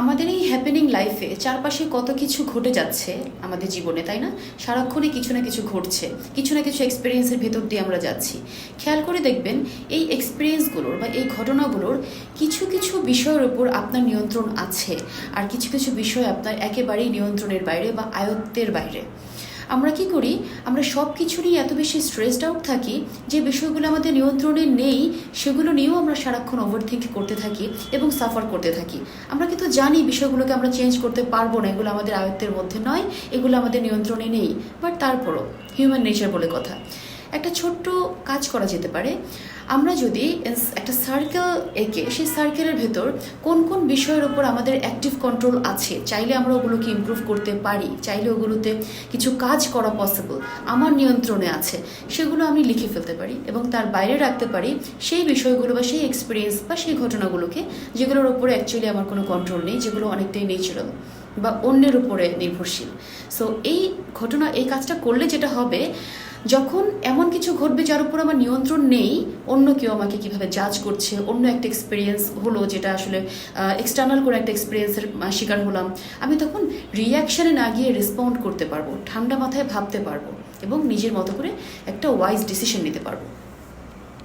আমাদের এই হ্যাপেনিং লাইফে চারপাশে কত কিছু ঘটে যাচ্ছে আমাদের জীবনে, তাই না? সারাক্ষণে কিছু না কিছু ঘটছে, কিছু না কিছু এক্সপিরিয়েন্সের ভেতর দিয়ে আমরা যাচ্ছি। খেয়াল করে দেখবেন, এই এক্সপিরিয়েন্সগুলোর বা এই ঘটনাগুলোর কিছু কিছু বিষয়ের উপর আপনার নিয়ন্ত্রণ আছে, আর কিছু কিছু বিষয় আপনার একেবারেই নিয়ন্ত্রণের বাইরে বা আয়ত্তের বাইরে। আমরা কি করি? আমরা সব কিছু নিয়ে এত বেশি স্ট্রেসড আউট থাকি যে বিষয়গুলো আমাদের নিয়ন্ত্রণে নেই, সেগুলো নিয়েও আমরা সারাক্ষণ ওভার ওভারথিঙ্ক করতে থাকি এবং সাফার করতে থাকি। আমরা কিন্তু জানি বিষয়গুলোকে আমরা চেঞ্জ করতে পারব না, এগুলো আমাদের আয়ত্তের মধ্যে নয়, এগুলো আমাদের নিয়ন্ত্রণে নেই। বাট তারপরও হিউম্যান নেচার বলে কথা। একটা ছোট্ট কাজ করা যেতে পারে। আমরা যদি একটা সার্কেল এঁকে সেই সার্কেলের ভেতর কোন কোন বিষয়ের উপর আমাদের অ্যাক্টিভ কন্ট্রোল আছে, চাইলে আমরা ওগুলোকে ইমপ্রুভ করতে পারি, চাইলে ওগুলোতে কিছু কাজ করা পসিবল আমার নিয়ন্ত্রণে আছে, সেগুলো আমি লিখে ফেলতে পারি এবং তার বাইরে রাখতে পারি সেই বিষয়গুলো বা সেই এক্সপিরিয়েন্স বা সেই ঘটনাগুলোকে যেগুলোর উপরে অ্যাকচুয়ালি আমার কোনো কন্ট্রোল নেই, যেগুলো অনেকটাই নেচারাল বা অন্যের উপরে নির্ভরশীল। সো এই ঘটনা, এই কাজটা করলে যেটা হবে, যখন এমন কিছু ঘটবে যার উপর আমার নিয়ন্ত্রণ নেই, অন্য কেউ আমাকে কীভাবে জাজ করছে, অন্য একটা এক্সপিরিয়েন্স হলো যেটা আসলে এক্সটার্নাল কোনো একটা এক্সপিরিয়েন্সের শিকার হলাম, আমি তখন রিয়াকশানে না গিয়ে রেসপন্ড করতে পারব, ঠান্ডা মাথায় ভাবতে পারব এবং নিজের মতো করে একটা ওয়াইজ ডিসিশন নিতে পারব।